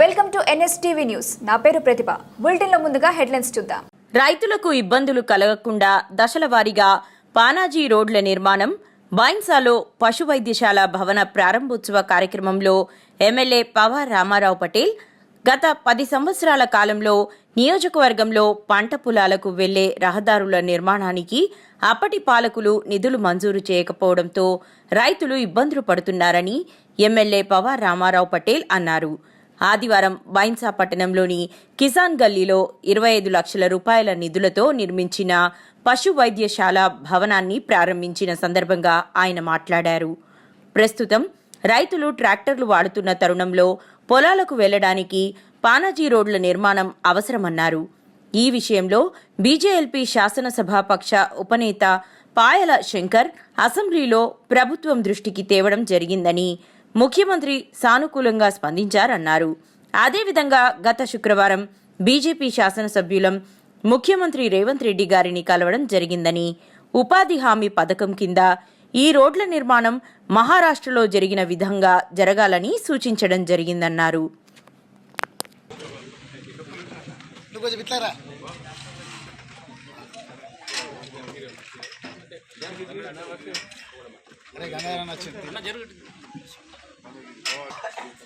Welcome to NSTV news. నా పేరు ప్రతిభ. బులెటిన్లో ముందుగా హెడ్లైన్స్ చూద్దాం. రైతులకు ఇబ్బందులు కలగకుండా దశల వారీగా పానాజీ రోడ్ల నిర్మాణం బైన్సాలో పశు వైద్యశాల భవన ప్రారంభోత్సవ కార్యక్రమంలో ఎమ్మెల్యే పవార్ రామారావు పటేల్ గత పది సంవత్సరాల కాలంలో నియోజకవర్గంలో పంట పొలాలకు వెళ్ళే రహదారుల నిర్మాణానికి అప్పటి పాలకులు నిధులు మంజూరు చేయకపోవడంతో రైతులు ఇబ్బందులు పడుతున్నారని ఎమ్మెల్యే పవార్ రామారావు పటేల్ అన్నారు. ఆదివారం బైన్సా పట్టణంలోని కిసాన్ గల్లీలో ఇరవై ఐదు లక్షల రూపాయల నిధులతో నిర్మించిన పశు వైద్యశాల భవనాన్ని ప్రారంభించిన సందర్భంగా ఆయన మాట్లాడారు. ప్రస్తుతం రైతులు ట్రాక్టర్లు వాడుతున్న తరుణంలో పొలాలకు వెళ్ళడానికి పానాజీ రోడ్ల నిర్మాణం అవసరమన్నారు. ఈ విషయంలో బీజేఎల్పీ శాసనసభాపక్ష ఉపనేత పాయల శంకర్ అసెంబ్లీలో ప్రభుత్వం దృష్టికి తేవడం జరిగిందని ముఖ్యమంత్రి సానుకూలంగా స్పందించారన్నారు. అదేవిధంగా గత శుక్రవారం బీజేపీ శాసనసభ్యులం ముఖ్యమంత్రి రేవంత్ రెడ్డి గారిని కలవడం జరిగిందని ఉపాధి హామీ పథకం కింద ఈ రోడ్ల నిర్మాణం మహారాష్ట్రలో జరిగిన విధంగా జరగాలని సూచించడం జరిగిందన్నారు. నువ్వు అరే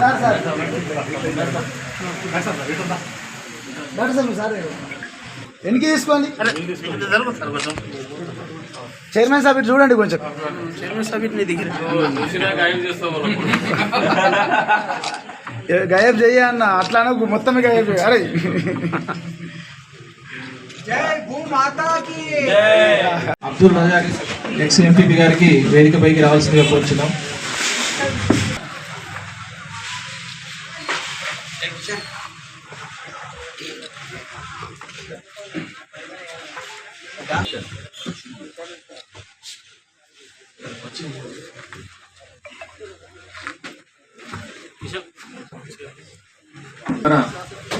sir sir. Doctor sir sir. ఎన్నికి తీసుకోండి? చైర్మన్ సాబ్ ఇటు చూడండి కొంచెం. గాయబ్ చెయ్యి అన్న అట్లా మొత్తమే గాయబ్. అరే. అబ్దుల్ రజాక్ ఎక్స్ ఎంపీపీ గారికి వేదికపైకి రావాల్సిందిగా కోరుచున్నాం.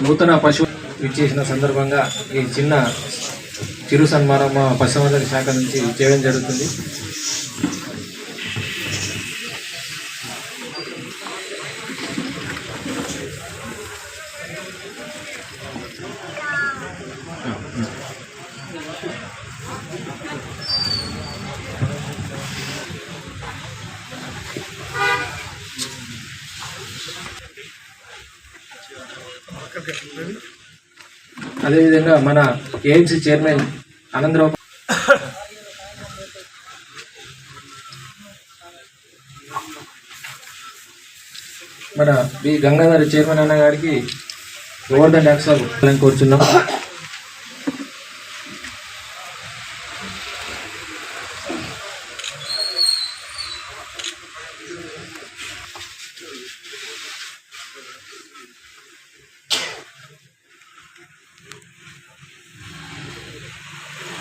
నూతన పశువు ఇచ్చేసిన సందర్భంగా ఈ చిన్న చిరు సన్మానం మా శాఖ నుంచి చేయడం జరుగుతుంది. అదేవిధంగా మన ఏఎంసీ చైర్మన్ అనంతరం మన బి గంగాధర చైర్మన్ అన్న గారికి ఓవర్ ద డాక్స్ కోరుచున్నాం.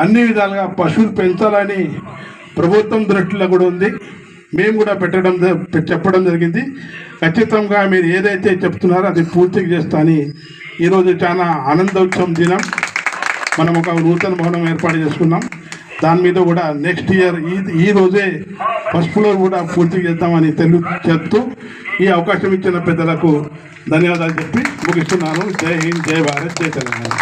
అన్ని విధాలుగా పశువులు పెంచాలని ప్రభుత్వం దృష్టిలో కూడా ఉంది. మేము కూడా పెట్టడం చెప్పడం జరిగింది. ఖచ్చితంగా మీరు ఏదైతే చెప్తున్నారో అది పూర్తిగా చేస్తా అని ఈరోజు చాలా ఆనందోత్సవం దినం. మనం ఒక నూతన భవనం ఏర్పాటు చేసుకున్నాం. దాని మీద కూడా నెక్స్ట్ ఇయర్ ఈ ఈ రోజే ఫస్ట్ ఫ్లోర్ కూడా పూర్తి చేద్దామని తెలు చెప్తూ ఈ అవకాశం ఇచ్చిన పెద్దలకు ధన్యవాదాలు చెప్పి ముగిస్తున్నాను. జై హింద్ జై భారత్ జై తెలంగాణ.